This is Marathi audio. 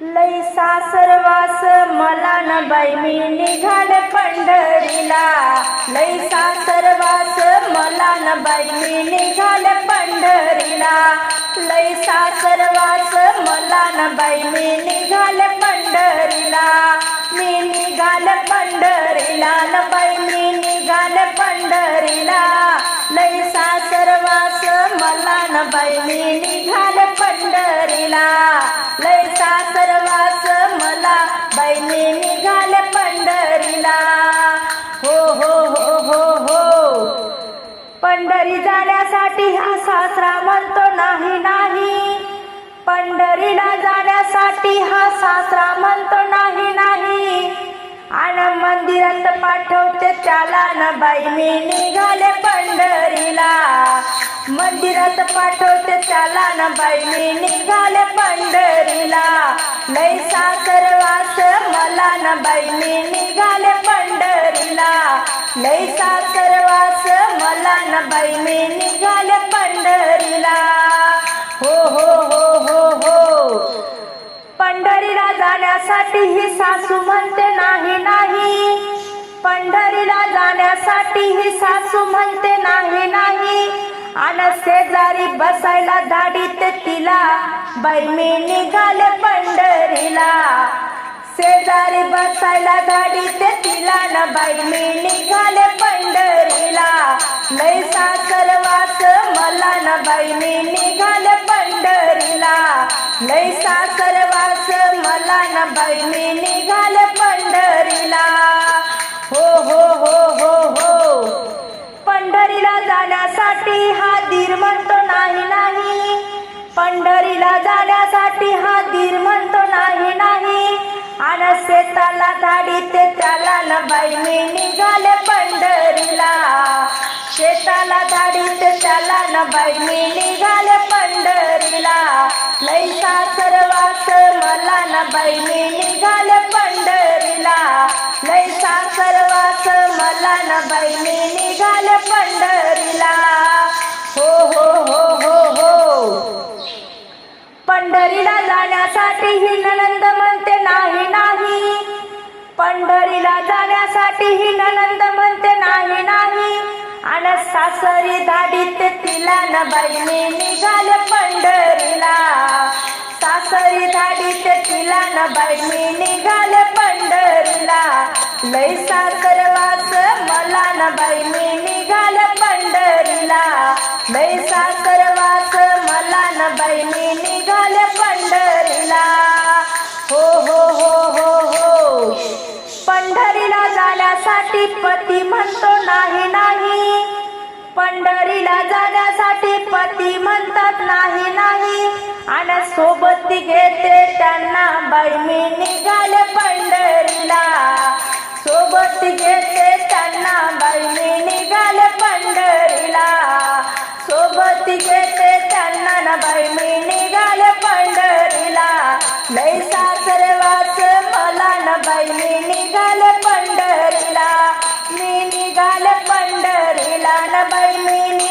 लई सासरवास मला न बाई मी निघाल पंढरीला. लई सासरवास मला न बाई मी निघाल पंढरीला. लई सासरवास मला न बाई मी निघाल पंढरीला. मी निघाल पंढरीला न बाई मी निघाल पंढरीला. लई सासरवास मला न बाई मी निघाल पंढरी जाण्यासाठी हा सासरा म्हणतो नाही नाही. पंढरीला जाण्यासाठी हा सासरा म्हणतो नाही नाही. आणि मंदिरात पाठवते त्याला न बाई. मी निघाले पंढरीला. मंदिरात पाठवते त्याला न बाई. मी निघाले पंढरीला. लई सासरवास मला न बाई. मी निघाले पंढरीला. नाही सा मला बाई मी निघाले पंढरीला. हो हो हो हो हो. पंढरीला जाण्यासाठी ही सासू म्हणते नाही नाही. पंढरीला जाण्यासाठी ही सासू म्हणते नाही नाही. आणि शेजारी बसायला धाडीत तिला बाई मी निघाले पंढरीला. शेजारी बसायला गाडीत तिला ना बाई मी मी निघाल पंढरीला. लई सासरवास मला न बाई मी निघाले पंढरीला. हो हो हो हो हो. पंढरीला जाण्यासाठी हा धीर म्हणतो नाही नाही. पंढरीला जाण्यासाठी हा धीर म्हणतो नाही नाही. आणि शेताला धाडीते त्याला न बाई मी न बाई मी निघाले पंढरीला. लैसा सासरवास मला न बाई मी निघाले पंढरीला. लैसा सासरवास मला न बाई मी निघाले पंढरीला. हो हो हो हो हो. पंढरीला जाण्यासाठी ही ननंद म्हणते नाही नाही. पंढरीला जाण्यासाठी ही ननंद म्हणते नाही नाही. आणि सासरी धाडीत तिला न बाईने निघाल पंढरीला. सासरी धाडीत तिला न बाईने निघाल पंढरीला. लय सासरवास मला न बाईने निघाल पंढरीला. लय सा पती म्हणतो नाही नाही. पंढरीला जाण्यासाठी पती म्हणतात नाही नाही. आणि सोबत घेते त्यांना बाई मी निघाले पंढरीला. सोबत घेते त्यांना बाई मी निघाले पंढरीला. सोबत घेते पंढरीला